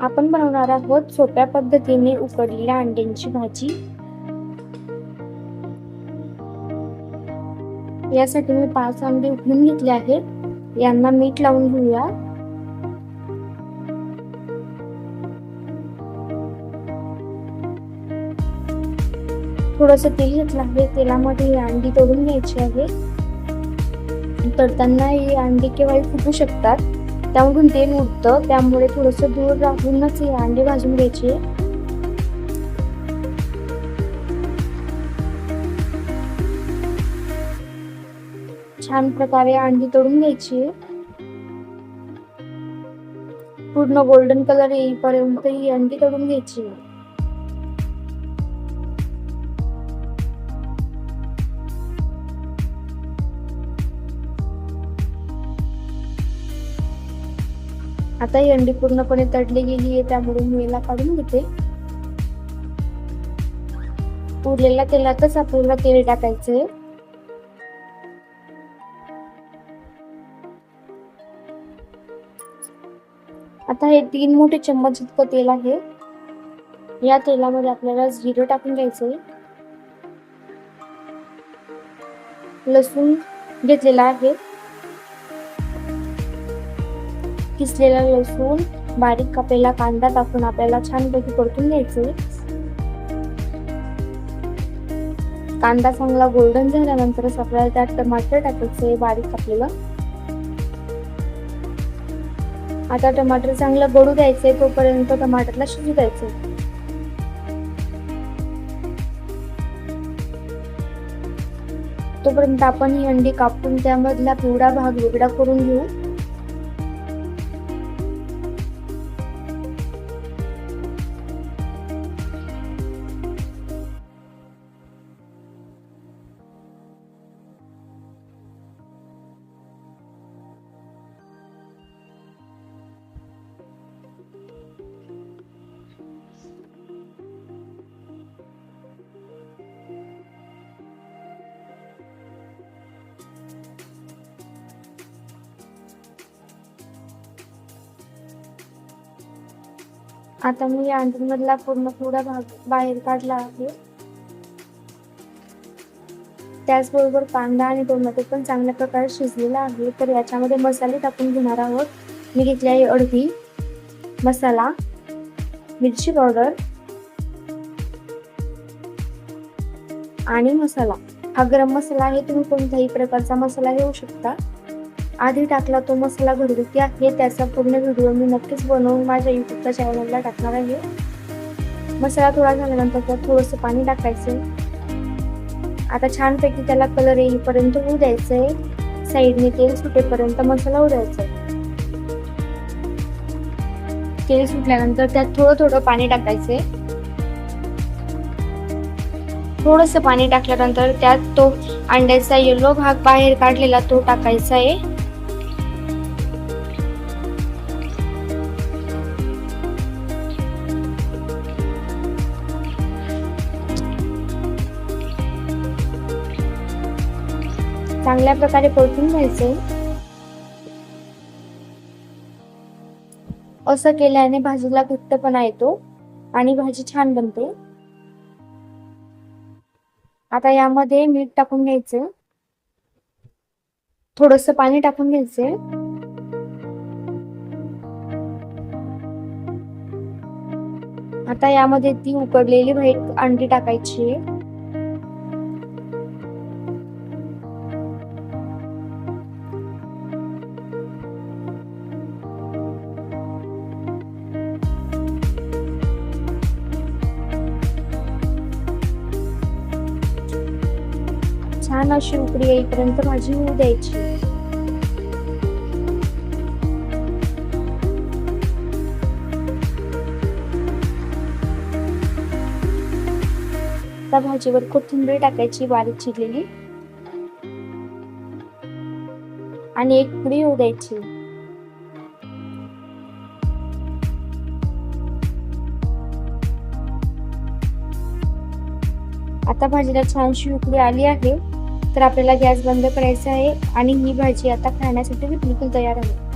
आपण बनवणार आहोत सोप्या पद्धतीने उकडलेल्या अंड्यांची भाजी. यासाठी मी पाच अंडे उकडून घेतले आहेत. यांना मीठ लावून घेऊया. थोडस तेल घेतलं आहे. तेलामध्ये ही अंडी तळून घ्यायची आहे. तळताना ही अंडी केव्हाही फुटू शकतात. त्यामधून तेल उडतं त्यामुळे थोडस दूर राहूनच हे अंडे भाजून घ्यायचे. छान प्रकारे अंडी तळून घ्यायची. पूर्ण गोल्डन कलर येईपर्यंत ही अंडी तळून घ्यायची. आता ही अंडी पूर्णपणे तडली गेली आहे त्यामुळे मी याला काढून घेते. उरलेल्या तेलातच आपल्याला तेल टाकायचंय. आता हे तीन मोठे चम्मच इतकं तेल आहे. या तेलामध्ये आपल्याला जिरं टाकून घ्यायचंय. लसूण घेतलेला आहे. किसलेला लसूण बारीक कापलेला कांदा टाकून आपल्याला छानपैकी परतून घ्यायचे. कांदा चांगला गोल्डन झाल्यानंतरच आपल्याला त्यात टमाटर टाकायचे बारीक कापलेलं. आता टमाटर चांगलं गळू द्यायचे तोपर्यंत टमाटरला शिजू द्यायचे तोपर्यंत आपण ही अंडी कापून त्यामधला पिवळा भाग वेगळा करून घेऊ. आता मी या अंड्यांमधला पूर्ण थोडा भाग बाहेर काढला आहे. त्याचबरोबर कांदा आणि टोमॅटो पण चांगल्या प्रकारे शिजलेला आहे. तर याच्यामध्ये मसाले टाकून घेणार आहोत. मी घेतली आहे अडवी मसाला मिरची पावडर आणि मसाला. हा गरम मसाला आहे तुम्ही कोणत्याही प्रकारचा मसाला घेऊ शकता. आधी टाकला तो मसाला घरगुती आहे त्याचा पूर्ण व्हिडिओ मी नक्कीच बनवून माझ्या युट्यूबच्या चॅनलला टाकणार आहे. मसाला थोडा झाल्यानंतर त्यात थोडंसं पाणी टाकायचं. आता छानपैकी त्याला कलर येईपर्यंत होऊ द्यायचंय. साईडने तेल सुटेपर्यंत मसाला उडायचा तेल सुटल्यानंतर त्यात थोडं थोडं पाणी टाकायचंय. थोडस पाणी टाकल्यानंतर त्यात तो अंड्याचा येलो भाग बाहेर काढलेला तो टाकायचा आहे चांगल्या प्रकारे परतून घ्यायचे असं केल्याने भाजीला घट्टपणा येतो आणि भाजी छान बनते. आता यामध्ये मीठ टाकून घ्यायचे. थोडस पाणी टाकून घ्यायचे. आता यामध्ये ती उकडलेली व्हाईट अंडी टाकायची. आहे छान अशी उकडी येईपर्यंत भाजी होऊ द्यायची. त्या भाजीवर कोथिंबीर टाकायची बारीक चिरलेली. आणि एक पुडी होऊ द्यायची. आता भाजीला छानशी उकडी आली आहे. तर आपल्याला गॅस बंद करायचा आहे आणि ही भाजी आता खाण्यासाठी बिलकुल तयार आहे.